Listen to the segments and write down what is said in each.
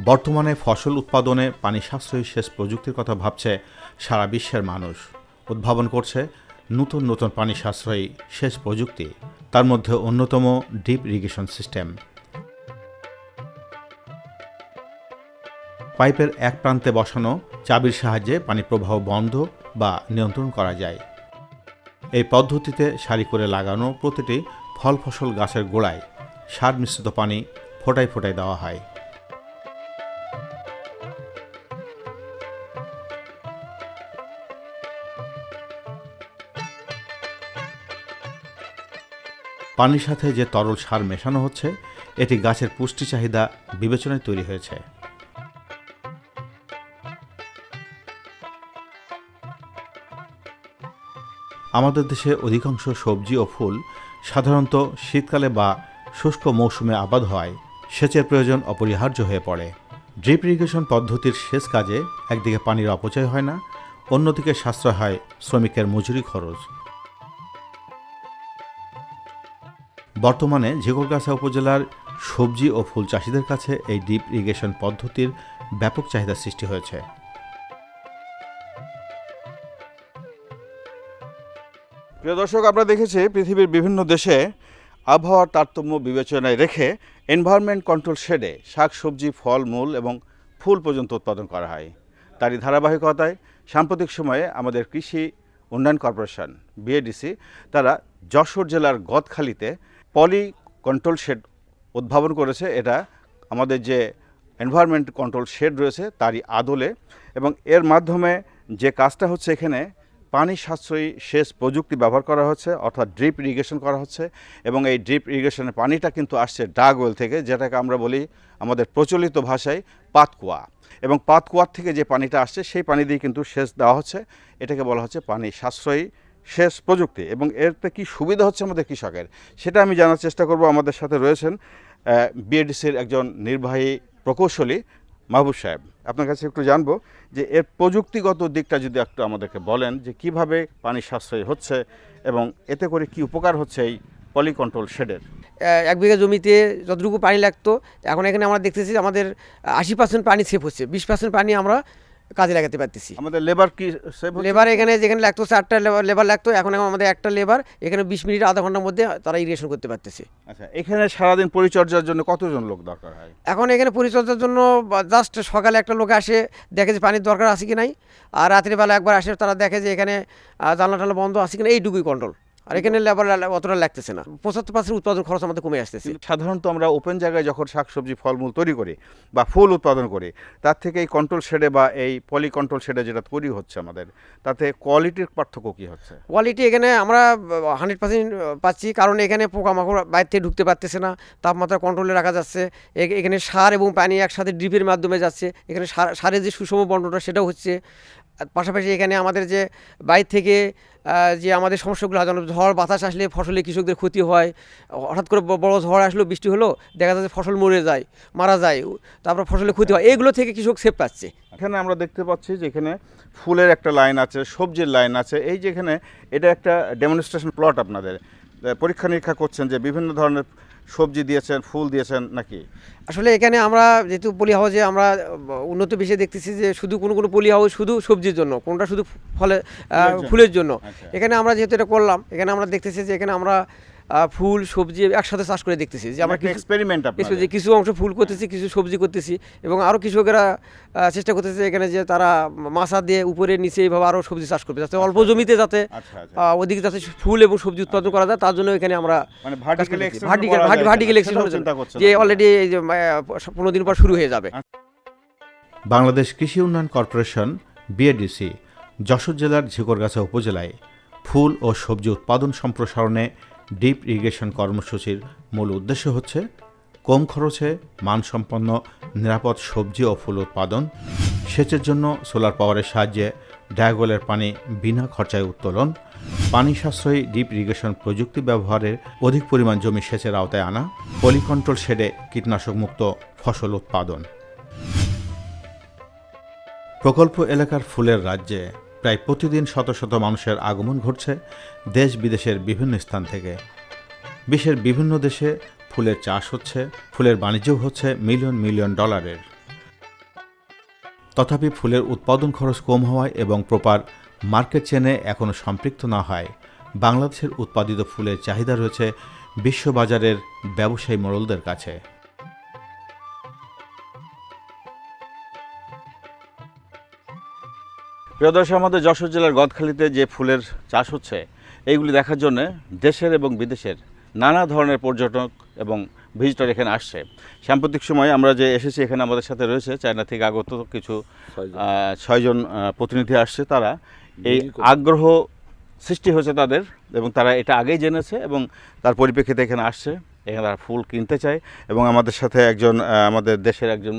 বর্তমানে ফসল উৎপাদনে পানি সাশ্রয়ী সেচ প্রযুক্তির কথা ভাবছে সারা বিশ্বের মানুষ। উদ্ভাবন করছে নতুন নতুন পানি সাশ্রয়ী সেচ প্রযুক্তি, তার মধ্যে অন্যতম ডিপ ইরিগেশন সিস্টেম। পাইপের এক প্রান্তে বসানো চাবির সাহায্যে পানি প্রবাহ বন্ধ বা নিয়ন্ত্রণ করা যায়। এই পদ্ধতিতে সারি করে লাগানো প্রতিটি ফল ফসল গাছের গোড়ায় সার মিশ্রিত পানি ফোটায় ফোটায় দেওয়া হয়। পানির সাথে যে তরল সার মেশানো হচ্ছে, এটি গাছের পুষ্টি চাহিদা বিবেচনায় তৈরি হয়েছে। আমাদের দেশে অধিকাংশ সবজি ও ফুল সাধারণত শীতকালে বা শুষ্ক মৌসুমে আবাদ হয়, সেচের প্রয়োজন অপরিহার্য হয়ে পড়ে। ড্রিপ ইরিগেশন পদ্ধতির সেচ কাজে একদিকে পানির অপচয় হয় না, অন্যদিকে সাশ্রয় হয় শ্রমিকের মজুরি খরচ। বর্তমানে ঝিকরগাছা উপজেলার সবজি ও ফুল চাষিদের কাছে এই ডিপ ইরিগেশন পদ্ধতির ব্যাপক চাহিদা সৃষ্টি হয়েছে। প্রিয় দর্শক, আমরা দেখেছি পৃথিবীর বিভিন্ন দেশে আবহাওয়ার তারতম্য বিবেচনায় রেখে এনভায়রনমেন্ট কন্ট্রোল শেডে শাক, সবজি, ফল, মূল এবং ফুল পর্যন্ত উৎপাদন করা হয়। তারই ধারাবাহিকতায় সাম্প্রতিক সময়ে আমাদের কৃষি উন্নয়ন কর্পোরেশন বিএডিসি তারা যশোর জেলার গদখালিতে পলি কন্ট্রোল শেড উদ্ভাবন করেছে। এটা আমাদের যে এনভায়রনমেন্ট কন্ট্রোল শেড রয়েছে, তারই আদলে এবং এর মাধ্যমে যে কাজটা হচ্ছে এখানে, পানি সাশ্রয়ী সেচ প্রযুক্তি ব্যবহার করা হচ্ছে, অর্থাৎ ড্রিপ ইরিগেশন করা হচ্ছে এবং এই ড্রিপ ইরিগেশনের পানিটা কিন্তু আসছে ডাগ ওয়েল থেকে, যেটাকে আমরা বলি আমাদের প্রচলিত ভাষায় পাতকুয়া। এবং পাতকুয়ার থেকে যে পানিটা আসছে, সেই পানি দিয়ে কিন্তু সেচ দেওয়া হচ্ছে। এটাকে বলা হচ্ছে পানি সাশ্রয়ী সেচ প্রযুক্তি এবং এরতে কি সুবিধা হচ্ছে আমাদের কৃষকের? সেটা আমি জানার চেষ্টা করব। আমাদের সাথে রয়েছেন বিএডিসির একজন নির্বাহী প্রকৌশলী মাহবুব সাহেব। আপনার কাছে একটু জানব যে এর প্রযুক্তিগত দিকটা যদি একটু আমাদেরকে বলেন যে কীভাবে পানি সাশ্রয় হচ্ছে এবং এতে করে কি উপকার হচ্ছে এই পলি কন্ট্রোল শেডের এক বিঘা জমিতে যতটুকু পানি লাগতো, এখন এখানে আমরা দেখতেছি আমাদের আশি পার্সেন্ট পানি সেভ হচ্ছে। বিশ পার্সেন্ট পানি আমরা কাজে লাগাতে পারতেছি। আমাদের লেবার কি লেবার এখানে যেখানে লাগতো চারটা লেবার লাগতো এখন এখন আমাদের একটা লেবার এখানে বিশ মিনিট আধা ঘণ্টার মধ্যে তারা ইরিগেশন করতে পারতেছে। আচ্ছা এখানে সারাদিন পরিচর্যার জন্য কতজন লোক দরকার হয়? এখন এখানে পরিচর্যার জন্য জাস্ট সকালে একটা লোক আসে দেখে যে পানির দরকার আছে কি নাই আর রাত্রিবেলা একবার আসে তারা দেখে যে এখানে জানলা টানলা বন্ধ আছে কি না এইটুকুই কন্ট্রোল আর এখানে লেবার অতটা লাগতেছে না। পঁচাত্তর পার্সেন্ট উৎপাদন খরচ আমাদের কমে আসতেছে। সাধারণত আমরা ওপেন জায়গায় যখন শাকসবজি ফলমূল তৈরি করি বা ফুল উৎপাদন করি তার থেকে এই কন্ট্রোল শেডে বা এই পলি কন্ট্রোল শেডে যেটা তৈরি হচ্ছে আমাদের তাতে কোয়ালিটির পার্থক্য কি হচ্ছে? কোয়ালিটি এখানে আমরা হান্ড্রেড পার্সেন্ট পাচ্ছি কারণ এখানে পোকামাকড় বাইরে থেকে ঢুকতে পারতেছে না তাপমাত্রা কন্ট্রোলে রাখা যাচ্ছে। এখানে সার এবং পানি একসাথে ড্রিপের মাধ্যমে যাচ্ছে এখানে সার সারের যে সুষম বন্টনটা সেটাও হচ্ছে। পাশাপাশি এখানে আমাদের যে বাইরে থেকে যে আমাদের সমস্যাগুলো হয়, যেমন ঝড়, বাতাস আসলে ফসলে কৃষকদের ক্ষতি হয়, হঠাৎ করে বড় ঝড় আসলো, বৃষ্টি হলো, দেখা যাচ্ছে ফসল মরে যায়, মারা যায় তারপর ফসলের ক্ষতি হয়, এগুলো থেকে কৃষক সেভ পাচ্ছে। এখানে আমরা দেখতে পাচ্ছি যে এখানে ফুলের একটা লাইন আছে, সবজির লাইন আছে, এই যে এখানে এটা একটা ডেমনস্ট্রেশন প্লট আপনাদের। পরীক্ষা নিরীক্ষা করছেন যে বিভিন্ন ধরনের সবজি দিয়েছেন ফুল দিয়েছেন নাকি? আসলে এখানে আমরা যেহেতু পলি হাউসে আমরা উন্নত বিষয়ে দেখতেছি যে শুধু কোনো কোনো পলি হাউস শুধু সবজির জন্য কোনটা শুধু ফলে ফুলের জন্য। আচ্ছা। এখানে আমরা যেহেতু এটা করলাম এখানে আমরা দেখতেছি যে এখানে আমরা ফুল সবজি একসাথে চাষ করে দেখতেছি যে আমরা কিছু এক্সপেরিমেন্ট যে কিছু অংশ ফুল করতেছি কিছু সবজি করতেছি এবং আরও কৃষকেরা আহ, চেষ্টা করতেছে এখানে যে তারা মাছা দিয়ে উপরে নিচে এইভাবে আরও সবজি চাষ করবে যাতে অল্প জমিতে যাতে আচ্ছা আচ্ছা। আহ, ওদিকে যাতে ফুল এবং সবজি উৎপাদন করা যায় তার জন্য এখানে আমরা মানে ভার্টিক্যাল যে অলরেডি এই যে পনেরো দিন পর শুরু হয়ে যাবে। বাংলাদেশ কৃষি উন্নয়ন কর্পোরেশন বিএডিসি যশোর জেলার ঝিকরগাছা উপজেলায় ফুল ও সবজি উৎপাদন সম্প্রসারণে ডিপ ইরিগেশন কর্মসূচির মূল উদ্দেশ্য হচ্ছে কম খরচে মানসম্পন্ন নিরাপদ সবজি ও ফুল উৎপাদন, সেচের জন্য সোলার পাওয়ারের সাহায্যে ডায়াগলের পানি বিনা খরচায় উত্তোলন, পানি সাশ্রয়ী ডিপ ইরিগেশন প্রযুক্তি ব্যবহারের অধিক পরিমাণ জমি সেচের আওতায় আনা, পলিকন্ট্রোল শেডে কীটনাশকমুক্ত ফসল উৎপাদন। প্রকল্প এলাকার ফুলের রাজ্যে প্রায় প্রতিদিন শত শত মানুষের আগমন ঘটছে দেশ বিদেশের বিভিন্ন স্থান থেকে। বিশ্বের বিভিন্ন দেশে ফুলের চাষ হচ্ছে, ফুলের বাণিজ্য হচ্ছে মিলিয়ন মিলিয়ন ডলারের। তথাপি ফুলের উৎপাদন খরচ কম হওয়ায় এবং প্রপার মার্কেট চেনে এখনও সম্পৃক্ত না হয়। বাংলাদেশের উৎপাদিত ফুলের চাহিদা রয়েছে বিশ্ববাজারের ব্যবসায়ী মোড়লদের কাছে। প্রিয় দর্শক আমাদের যশোর জেলার গদখালিতে যে ফুলের চাষ হচ্ছে এইগুলি দেখার জন্য দেশের এবং বিদেশের নানা ধরনের পর্যটক এবং ভিজিটর এখানে আসছে। সাম্প্রতিক সময় আমরা যে এসেছি এখানে আমাদের সাথে রয়েছে চায়না থেকে আগত কিছু ছয়জন। প্রতিনিধি আসছে তারা। এই আগ্রহ সৃষ্টি হয়েছে তাদের এবং তারা এটা আগেই জেনেছে এবং তার পরিপ্রেক্ষিতে এখানে আসছে। এখানে তারা ফুল কিনতে চায় এবং আমাদের সাথে একজন আমাদের দেশের একজন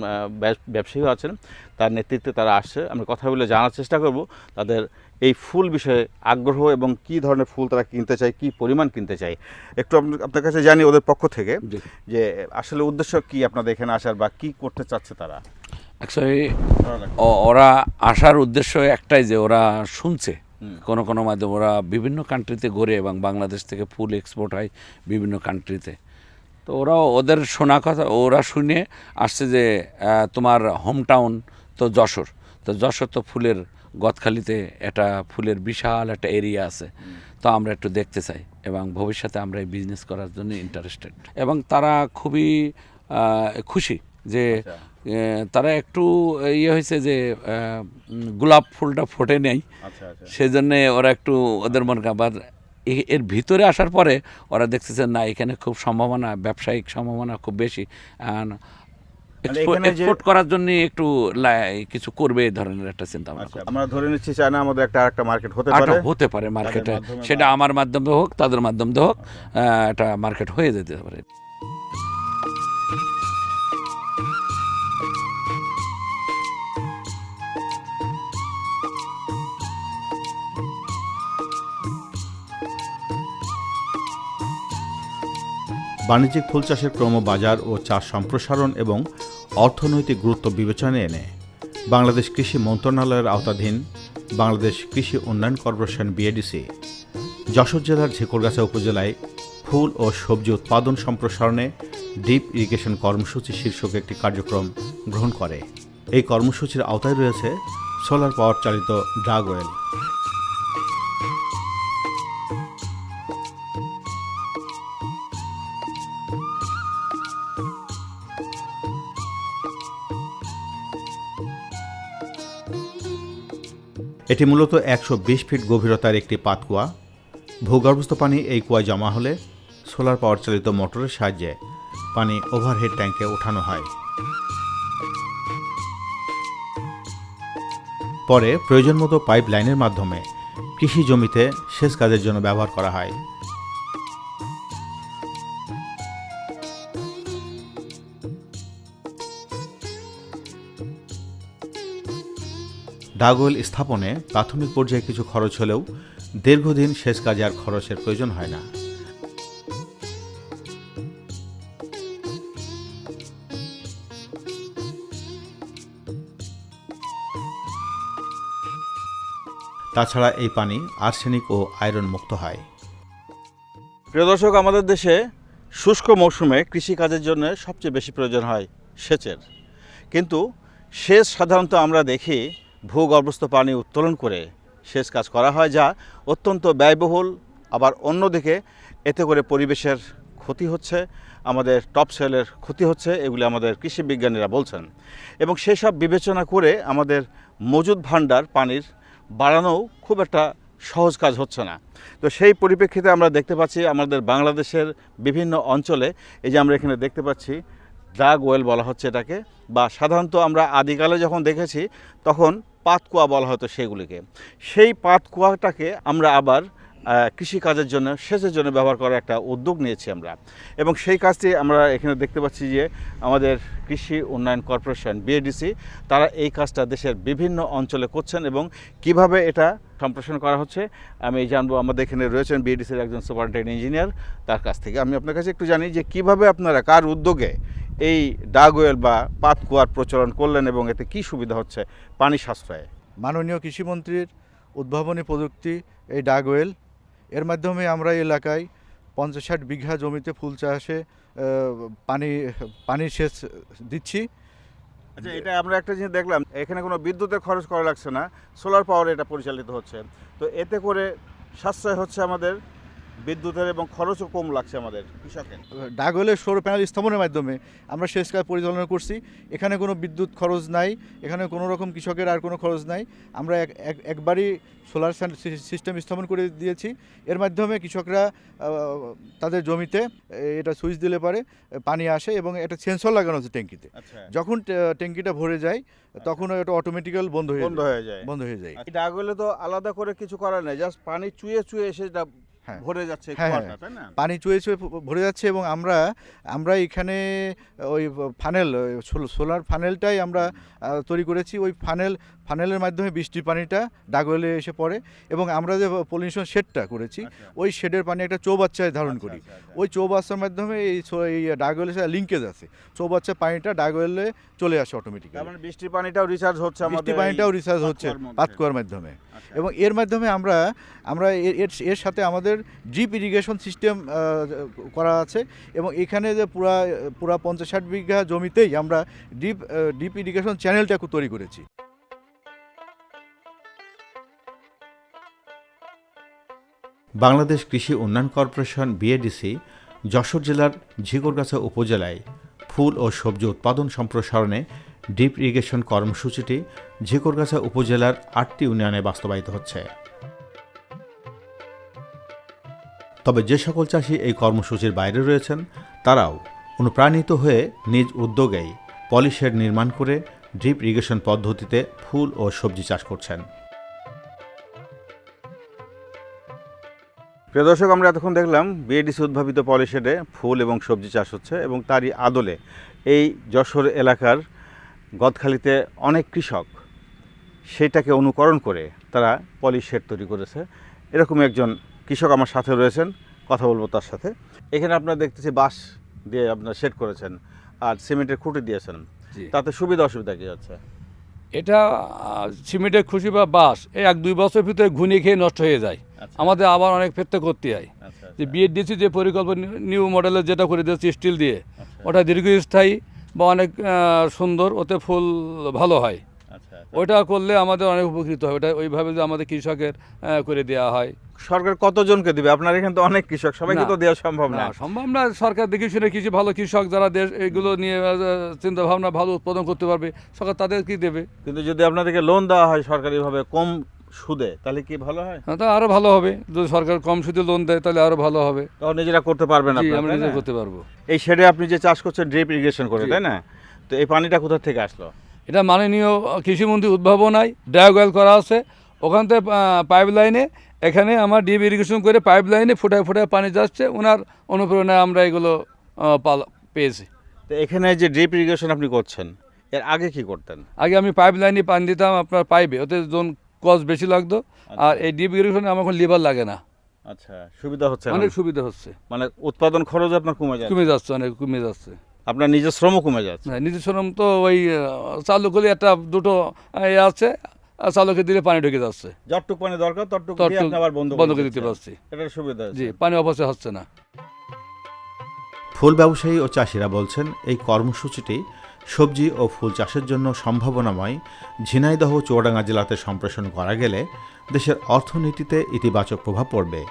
ব্যবসায়ীও আছেন। তার নেতৃত্বে তারা আসছে। আমরা কথা বলে জানার চেষ্টা করব তাদের এই ফুল বিষয়ে আগ্রহ এবং কি ধরনের ফুল তারা কিনতে চায় কি পরিমাণ কিনতে চায়। একটু আপনার কাছে জানি ওদের পক্ষ থেকে যে আসলে উদ্দেশ্য কি আপনাদের এখানে আসার বা কি করতে চাচ্ছে তারা? অ্যাকচুয়ালি ওরা আসার উদ্দেশ্য একটাই যে ওরা শুনছে। কোনো কোনো মাধ্যমে ওরা বিভিন্ন কান্ট্রিতে ঘোরে এবং বাংলাদেশ থেকে ফুল এক্সপোর্ট হয় বিভিন্ন কান্ট্রিতে তো ওরা ওদের শোনা কথা ওরা শুনে আসছে যে তোমার হোম টাউন তো যশোর। তো যশোর তো ফুলের গদখালিতে একটা ফুলের বিশাল একটা এরিয়া আছে। তো আমরা একটু দেখতে চাই এবং ভবিষ্যতে আমরা এই বিজনেস করার জন্য ইন্টারেস্টেড এবং তারা খুবই খুশি যে তারা একটু ইয়ে হয়েছে যে গোলাপ ফুলটা ফোটে নেই। আচ্ছা আচ্ছা। সেজন্যে ওরা একটু ওদের মনে আবার এর ভিতরে আসার পরে ওরা দেখতেছে না এখানে খুব সম্ভাবনা ব্যবসায়িক সম্ভাবনা খুব বেশি। এক্সপোর্ট করার জন্য একটু কিছু করবে এই ধরনের একটা চিন্তা ভাবনা আচ্ছা আমরা ধরে নিচ্ছি চায়না আমাদের একটা একটা মার্কেট হতে পারে। হতে পারে মার্কেটে সেটা আমার মাধ্যমে হোক তাদের মাধ্যমে হোক আহ, একটা মার্কেট হয়ে যেতে পারে। বাণিজ্যিক ফুল চাষের ক্রমবাজার ও চাষ সম্প্রসারণ এবং অর্থনৈতিক গুরুত্ব বিবেচনায় এনে বাংলাদেশ কৃষি মন্ত্রণালয়ের আওতাধীন বাংলাদেশ কৃষি উন্নয়ন কর্পোরেশন বিএডিসি, যশোর জেলার ঝেকরগাছা উপজেলায় ফুল ও সবজি উৎপাদন সম্প্রসারণে ডিপ ইরিগেশন কর্মসূচি শীর্ষক একটি কার্যক্রম গ্রহণ করে। এই কর্মসূচির আওতায় রয়েছে সোলার পাওয়ার চালিত ড্রাগ ওয়েল এটি মূলত একশো বিশ ফিট গভীরতার একটি পাতকুয়া। ভূগর্ভস্থ পানি এই কুয়ায় জমা হলে সোলার পাওয়ার চালিত মোটরের সাহায্যে পানি ওভারহেড ট্যাঙ্কে ওঠানো হয়। পরে প্রয়োজন মতো পাইপ লাইনের মাধ্যমে কৃষি জমিতে সেচ কাজের জন্য ব্যবহার করা হয়। ডাগোয়েল স্থাপনে প্রাথমিক পর্যায়ে কিছু খরচ হলেও দীর্ঘদিন সেচ কাজে আর খরচের প্রয়োজন হয় না। তাছাড়া এই পানি আর্সেনিক ও আয়রন মুক্ত হয়। প্রিয় দর্শক, আমাদের দেশে শুষ্ক মৌসুমে কৃষিকাজের জন্য সবচেয়ে বেশি প্রয়োজন হয় সেচের। কিন্তু সেচ সাধারণত আমরা দেখি ভূগর্ভস্থ পানি উত্তোলন করে সেচ কাজ করা হয়, যা অত্যন্ত ব্যয়বহুল। আবার অন্যদিকে এতে করে পরিবেশের ক্ষতি হচ্ছে, আমাদের টপ সেলের ক্ষতি হচ্ছে, এগুলি আমাদের কৃষি বিজ্ঞানীরা বলছেন। এবং সেসব বিবেচনা করে আমাদের মজুদ ভাণ্ডার পানির বাড়ানোও খুব একটা সহজ কাজ হচ্ছে না। তো সেই পরিপ্রেক্ষিতে আমরা দেখতে পাচ্ছি আমাদের বাংলাদেশের বিভিন্ন অঞ্চলে, এই যে আমরা এখানে দেখতে পাচ্ছি ড্রাগ ওয়েল বলা হচ্ছে এটাকে, বা সাধারণত আমরা আদিকালে যখন দেখেছি, তখন পাতকুয়া বলা হতো সেগুলিকে। সেই পাতকুয়াটাকে আমরা আবার কৃষিকাজের জন্য, সেচের জন্য ব্যবহার করার একটা উদ্যোগ নিয়েছি আমরা। এবং সেই কাজটি আমরা এখানে দেখতে পাচ্ছি যে আমাদের কৃষি উন্নয়ন কর্পোরেশন বিএডিসি তারা এই কাজটা দেশের বিভিন্ন অঞ্চলে করছেন এবং কীভাবে এটা সম্প্রসারণ করা হচ্ছে, আমি জানব। আমাদের এখানে রয়েছেন বিএডিসির একজন সুপারিনটেন্ডেন্ট ইঞ্জিনিয়ার, তার কাছ থেকে। আমি আপনার কাছে একটু জানি যে কীভাবে আপনারা, কার উদ্যোগে এই ডাগওয়েল বা পাতকুয়ার প্রচলন করলেন এবং এতে কি সুবিধা হচ্ছে পানি সাশ্রয়ে? মাননীয় কৃষিমন্ত্রীর উদ্ভাবনী প্রযুক্তি এই ডাগওয়েল এর মাধ্যমে আমরা এই এলাকায় পঞ্চাশ ষাট বিঘা জমিতে ফুল চাষে পানি পানির সেচ দিচ্ছি। আচ্ছা এটা আমরা একটা জিনিস দেখলাম এখানে কোনো বিদ্যুতের খরচ করা লাগছে না সোলার পাওয়ারে এটা পরিচালিত হচ্ছে। তো এতে করে সাশ্রয় হচ্ছে আমাদের বিদ্যুতের এবং খরচও কম লাগছে আমাদের কৃষকের। ডাগওয়েলের সৌর প্যানেল স্থাপনের মাধ্যমে আমরা শেষ কাজ পরিচালনা করছি। এখানে কোনো বিদ্যুৎ খরচ নাই এখানে কোনো রকম কৃষকের আর কোনো খরচ নাই। আমরা এক এক- একবারই সোলার সিস্টেম স্থাপন করে দিয়েছি। এর মাধ্যমে কৃষকরা তাদের জমিতে এটা সুইচ দিলে পারে পানি আসে এবং একটা সেন্সর লাগানো আছে ট্যাঙ্কিতে। আচ্ছা। যখন ট্যাঙ্কিটা ভরে যায় তখন এটা অটোমেটিক্যাল বন্ধ হয়ে বন্ধ যায়। হয়ে যায়। বন্ধ হয়ে যায়। আগলে তো আলাদা করে কিছু করার নেই জাস্ট পানি চুয়ে চুয়ে হ্যাঁ। ভরে যাচ্ছে হ্যাঁ, হ্যাঁ। তাই না? পানি চুয়ে চুয়ে ভরে যাচ্ছে এবং আমরা আমরা এখানে ওই ফানেল সোলার ফানেলটাই আমরা তৈরি করেছি। ওই ফানেল ফানেলের মাধ্যমে বৃষ্টির পানিটা ডাগওয়েলে এসে পড়ে এবং আমরা যে পলিউশন শেডটা করেছি আচ্ছা। ওই শেডের পানি একটা চৌবাচ্চায় ধারণ আচ্ছা, করি আচ্ছা। ওই চৌবাচ্চার মাধ্যমে এই এই ডাগওয়েলের সাথে লিঙ্কেজ আছে চৌবাচ্চার পানিটা ডাগওয়েলে চলে আসে তার অটোমেটিক্যালি মানে বৃষ্টির পানিটাও রিচার্জ হচ্ছে আমাদের বৃষ্টি পানিটাও রিচার্জ হচ্ছে পাতকুয়ার মধ্যে। মাধ্যমে। এবং এর মাধ্যমে আমরা আমরা এর- এর এর সাথে আমাদের ড্রিপ ইরিগেশন সিস্টেম করা আছে এবং এখানে যে পুরা পুরা পঞ্চাশ ষাট বিঘা জমিতেই আমরা ডিপ ডিপ ইরিগেশন চ্যানেলটা তৈরি করেছি বাংলাদেশ কৃষি উন্নয়ন কর্পোরেশন বিএডিসি যশোর জেলার ঝিকরগাছা উপজেলায় ফুল ও সবজি উৎপাদন সম্প্রসারণে ডিপ ইরিগেশন কর্মসূচিটি ঝিকরগাছা উপজেলার আটটি ইউনিয়নে বাস্তবায়িত হচ্ছে। তবে যে সকল চাষি এই কর্মসূচির বাইরে রয়েছেন, তারাও অনুপ্রাণিত হয়ে নিজ উদ্যোগেই পলিশেড নির্মাণ করে ড্রিপ ইরিগেশন পদ্ধতিতে ফুল ও সবজি চাষ করছেন। প্রিয় দর্শক আমরা এতক্ষণ দেখলাম বিএডিসি উদ্ভাবিত পলিশেডে ফুল এবং সবজি চাষ হচ্ছে এবং তারই আদলে এই যশোর এলাকার গদখালিতে অনেক কৃষক সেটাকে অনুকরণ করে তারা পলিশেড তৈরি করেছে। এরকম একজন কৃষক আমার সাথে রয়েছেন কথা বলব তার সাথে। এখানে আপনারা দেখতেছি বাঁশ দিয়ে আপনার শেড করেছেন আর সিমেন্টের খুঁটি দিয়েছেন। তাতে সুবিধা অসুবিধা কি হচ্ছে এটা সিমেন্টের খুশি বা বাঁশ এই এক দুই বছর ভিতরে ঘুনিয়ে খেয়ে নষ্ট হয়ে যায়। আমাদের আবার অনেক ফেরতে করতে হয়। আচ্ছা যে বিএডিসি যে পরিকল্পনা নিউ মডেলের যেটা করে দিয়েছে স্টিল দিয়ে আচ্ছা। ওটা দীর্ঘস্থায়ী বা অনেক সুন্দর ওতে ফুল ভালো হয়। আচ্ছা ওইটা করলে আমাদের অনেক উপকৃত হয়। ওটা ওইভাবে যে আমাদের কৃষকের করে দেওয়া হয়। সরকার কতজনকে দিবে? আপনার এখানে তো অনেক কৃষক সবাইকে তো দেওয়া সম্ভব না না। সম্ভব না। সরকার দেখে শুনে কিছু ভালো কৃষক যারা দেশ এগুলো নিয়ে চিন্তা ভাবনা ভালো উৎপাদন করতে পারবে সরকার তাদের কি দেবে। কিন্তু যদি আপনাদেরকে লোন দেওয়া হয় সরকারিভাবে কম সুদে তাহলে কি ভালো হয়? হ্যাঁ, তা আরও ভালো হবে। যদি সরকার কম সুদে লোন দেয় তাহলে আরও ভালো হবে। তখন নিজেরা করতে পারবেন জি আপনারা, আমরা নিজে করতে পারব। এই শেডে আপনি যে চাষ করছেন ড্রিপ ইরিগেশন করে তাই না? তো এই পানিটা কোথা থেকে আসলো? এটা মাননীয় কৃষিমন্ত্রী উদ্ভাবনায় ডায়াগোয়াল করা আছে। ওখান থেকে পাইপ লাইনে এখানে আমার ডিপ ইরিগেশন করে পাইপ লাইনে ফুটায় ফুটায় পানি যাচ্ছে। ওনার অনুপ্রেরণায় আমরা এগুলো আহ, পাল- পেয়েছি। তো এখানে যে ড্রিপ ইরিগেশন আপনি করছেন এর আগে কি করতেন? আগে আমি পাইপ লাইনে পানি দিতাম আপনার পাইপে ওতে জোন কস্ট বেশি লাগতো আর এই ডিপ ইরিগেশনে আমার এখন লিভার লাগে না। আচ্ছা সুবিধা হচ্ছে অনেক সুবিধা হচ্ছে। মানে উৎপাদন খরচ আপনার কমে যায় কমে যাচ্ছে অনেক কমে যাচ্ছে। আপনার নিজের শ্রমও কমে যাচ্ছে? হ্যাঁ, নিজের শ্রম তো ওই চালু করলে একটা দুটো এ আছে চালুকে দিলে পানি ঢুকে যাচ্ছে। যতটুকু পানি দরকার ততটুকু আবার বন্ধ করে দিতে পারছি। এটার সুবিধা জি পানি অপচয় হচ্ছে না। ফুল ব্যবসায়ী ও চাষিরা বলছেন, এই কর্মসূচিটি সবজি ও ফুল চাষের জন্য সম্ভাবনাময়। ঝিনাইদহ চুয়াডাঙ্গা জেলাতে সম্প্রসারণ করা গেলে দেশের অর্থনীতিতে ইতিবাচক প্রভাব পড়বে।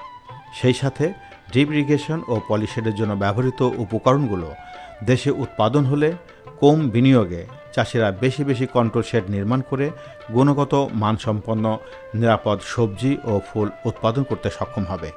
সেই সাথে ড্রিপ ইরিগেশন ও পলিশেডের জন্য ব্যবহৃত উপকরণগুলো দেশে উৎপাদন হলে কম বিনিয়োগে চাষিরা বেশি বেশি কন্ট্রোল শেড নির্মাণ করে গুণগত, মানসম্পন্ন, নিরাপদ সবজি ও ফুল উৎপাদন করতে সক্ষম হবে।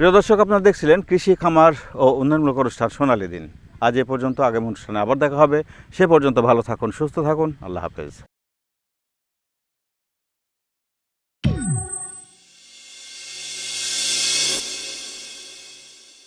প্রিয় দর্শক, আপনারা দেখছিলেন কৃষি, খামার ও উন্নয়নমূলক অনুষ্ঠান সোনালী দিন। আজ এ পর্যন্ত আগামী অনুষ্ঠানে আবার দেখা হবে। সে পর্যন্ত ভালো থাকুন, সুস্থ থাকুন। আল্লাহ হাফেজ।